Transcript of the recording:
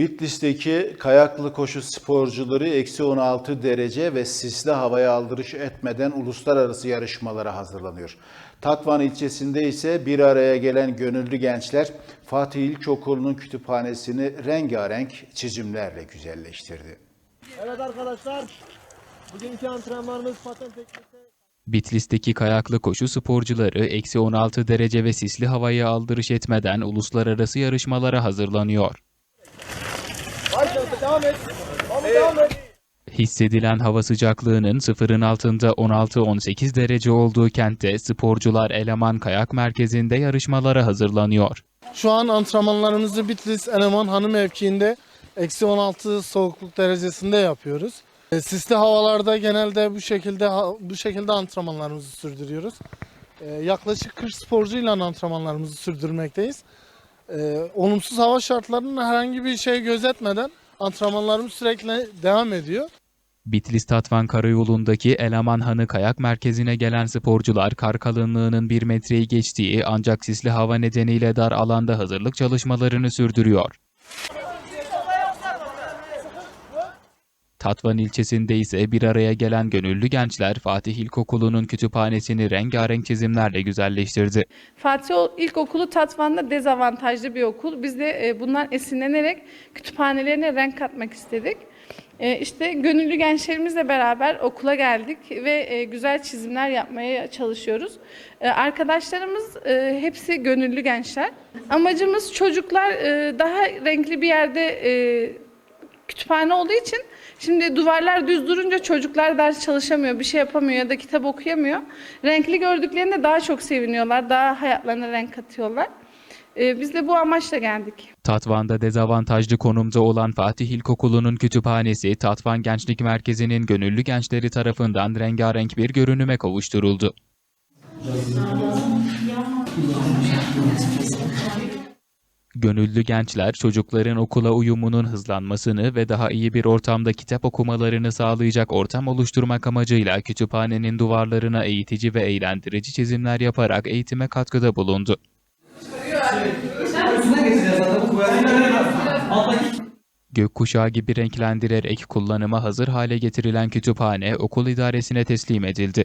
Bitlis'teki kayaklı koşu sporcuları eksi 16 derece ve sisli havaya aldırış etmeden uluslararası yarışmalara hazırlanıyor. Tatvan ilçesinde ise bir araya gelen gönüllü gençler Fatih İlkokulu'nun kütüphanesini rengarenk çizimlerle güzelleştirdi. Evet arkadaşlar, bugünkü antrenmanımız paten. Bitlis'teki kayaklı koşu sporcuları eksi 16 derece ve sisli havaya aldırış etmeden uluslararası yarışmalara hazırlanıyor. Devam et. Tamam, devam et. Hissedilen hava sıcaklığının sıfırın altında 16-18 derece olduğu kentte sporcular Eleman Kayak Merkezi'nde yarışmalara hazırlanıyor. Şu an antrenmanlarımızı Bitlis Eleman Hanı mevkiinde eksi 16 soğukluk derecesinde yapıyoruz. E, Sisli havalarda genelde bu şekilde bu şekilde antrenmanlarımızı sürdürüyoruz. E, Yaklaşık 40 sporcuyla antrenmanlarımızı sürdürmekteyiz. E, Olumsuz hava şartlarının herhangi bir şey gözetmeden antrenmanlarımız sürekli devam ediyor. Bitlis Tatvan Karayolu'ndaki Eleman Hanı Kayak Merkezi'ne gelen sporcular kar kalınlığının 1 metreyi geçtiği ancak sisli hava nedeniyle dar alanda hazırlık çalışmalarını sürdürüyor. Tatvan ilçesinde ise bir araya gelen gönüllü gençler Fatih İlkokulu'nun kütüphanesini rengarenk çizimlerle güzelleştirdi. Fatih İlkokulu Tatvan'da dezavantajlı bir okul. Biz de e, bundan esinlenerek kütüphanelerine renk katmak istedik. E, İşte gönüllü gençlerimizle beraber okula geldik ve e, güzel çizimler yapmaya çalışıyoruz. Arkadaşlarımız hepsi gönüllü gençler. Amacımız çocuklar daha renkli bir yerde kütüphane olduğu için şimdi duvarlar düz durunca çocuklar ders çalışamıyor, bir şey yapamıyor ya da kitap okuyamıyor. Renkli gördüklerinde daha çok seviniyorlar, daha hayatlarına renk katıyorlar. Ee, biz de bu amaçla geldik. Tatvan'da dezavantajlı konumda olan Fatih İlkokulu'nun kütüphanesi Tatvan Gençlik Merkezi'nin gönüllü gençleri tarafından rengarenk bir görünüme kavuşturuldu. Gönüllü gençler çocukların okula uyumunun hızlanmasını ve daha iyi bir ortamda kitap okumalarını sağlayacak ortam oluşturmak amacıyla kütüphanenin duvarlarına eğitici ve eğlendirici çizimler yaparak eğitime katkıda bulundu. Gökkuşağı gibi renklendirerek kullanıma hazır hale getirilen kütüphane okul idaresine teslim edildi.